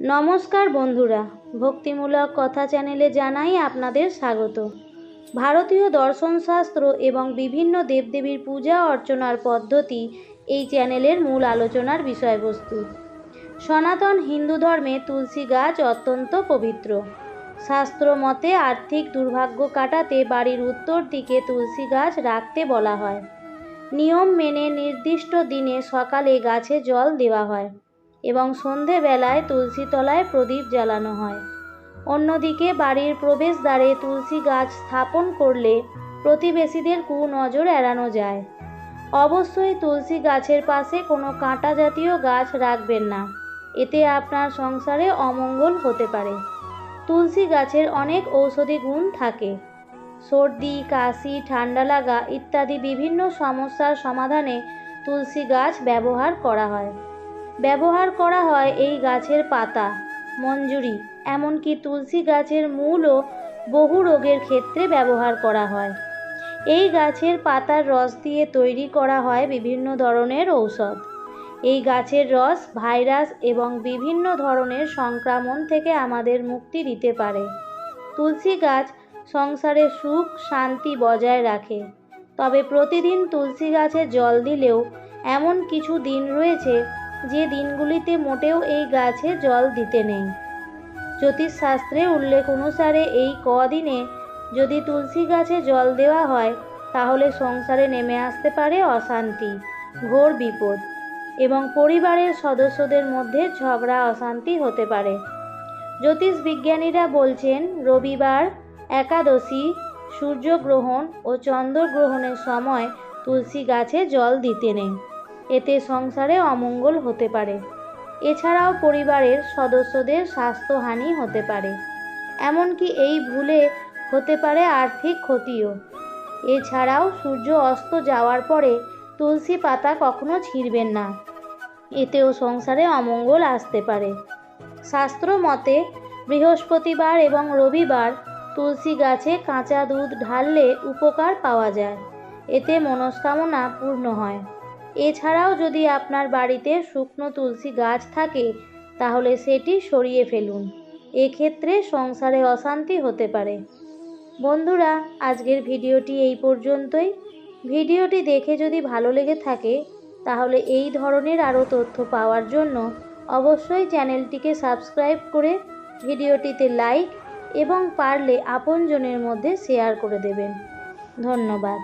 নমস্কার বন্ধুরা, ভক্তিমূলক কথা চ্যানেলে জানাই আপনাদের স্বাগত। ভারতীয় দর্শনশাস্ত্র এবং বিভিন্ন দেবদেবীর পূজা অর্চনার পদ্ধতি এই চ্যানেলের মূল আলোচনার বিষয়বস্তু। সনাতন হিন্দু ধর্মে তুলসী গাছ অত্যন্ত পবিত্র। শাস্ত্র মতে আর্থিক দুর্ভাগ্য কাটাতে বাড়ির উত্তর দিকে তুলসী গাছ রাখতে বলা হয়। নিয়ম মেনে নির্দিষ্ট দিনে সকালে গাছে জল দেওয়া হয়। এবং সন্ধেবেলায় তুলসী তলায় প্রদীপ জ্বালানো হয়। অন্যদিকে বাড়ির প্রবেশদ্বারে তুলসী গাছ স্থাপন করলে প্রতিবেশীদের কুনজর এড়ানো যায়। অবশ্যই তুলসী গাছের পাশে কোনো কাঁটা জাতীয় গাছ রাখবেন না। এতে আপনার সংসারে অমঙ্গল হতে পারে। তুলসী গাছের অনেক ঔষধি গুণ থাকে। সর্দি, কাশি, ঠান্ডা লাগা ইত্যাদি বিভিন্ন সমস্যার সমাধানে তুলসী গাছ ব্যবহার করা হয়। ব্যবহার করা হয় এই গাছের পাতা, মঞ্জুরি। এমনকি তুলসী গাছের মূলও বহু রোগের ক্ষেত্রে ব্যবহার করা হয়। এই গাছের পাতার রস দিয়ে তৈরি করা হয় বিভিন্ন ধরনের ঔষধ। এই গাছের রস ভাইরাস এবং বিভিন্ন ধরনের সংক্রমণ থেকে আমাদের মুক্তি দিতে পারে। তুলসী গাছ সংসারে সুখ, শান্তি বজায় রাখে। তবে প্রতিদিন তুলসী গাছে জল দিলেও এমন কিছু দিন রয়েছে যে দিনগুলিতে মোটেও এই গাছে জল দিতে নেই। জ্যোতিষশাস্ত্রে উল্লেখ অনুসারে এই কদিনে যদি তুলসী গাছে জল দেওয়া হয়, তাহলে সংসারে নেমে আসতে পারে অশান্তি, ঘোর বিপদ এবং পরিবারের সদস্যদের মধ্যে ঝগড়া, অশান্তি হতে পারে। জ্যোতিষ বিজ্ঞানীরা বলছেন, রবিবার একাদশী, সূর্যগ্রহণ ও চন্দ্রগ্রহণের সময় তুলসী গাছে জল দিতে নেই। এতে সংসারে অমঙ্গল হতে পারে। এছাড়াও পরিবারের সদস্যদের স্বাস্থ্যহানি হতে পারে। এমনকি এই ভুলে হতে পারে আর্থিক ক্ষতিও। এছাড়াও সূর্য অস্ত যাওয়ার পরে তুলসী পাতা কখনো ছিঁড়বেন না। এতেও সংসারে অমঙ্গল আসতে পারে। শাস্ত্র মতে, বৃহস্পতিবার এবং রবিবার তুলসী গাছে কাঁচা দুধ ঢাললে উপকার পাওয়া যায়। এতে মনস্কামনা পূর্ণ হয়। এছাড়াও যদি আপনার বাড়িতে শুকনো তুলসী গাছ থাকে, তাহলে সেটি সরিয়ে ফেলুন। এক্ষেত্রে সংসারে অশান্তি হতে পারে। বন্ধুরা, আজকের ভিডিওটি এই পর্যন্তই। ভিডিওটি দেখে যদি ভালো লেগে থাকে, তাহলে এই ধরনের আরও তথ্য পাওয়ার জন্য অবশ্যই চ্যানেলটিকে সাবস্ক্রাইব করে ভিডিওটিতে লাইক এবং পারলে আপনজনের মধ্যে শেয়ার করে দেবেন। ধন্যবাদ।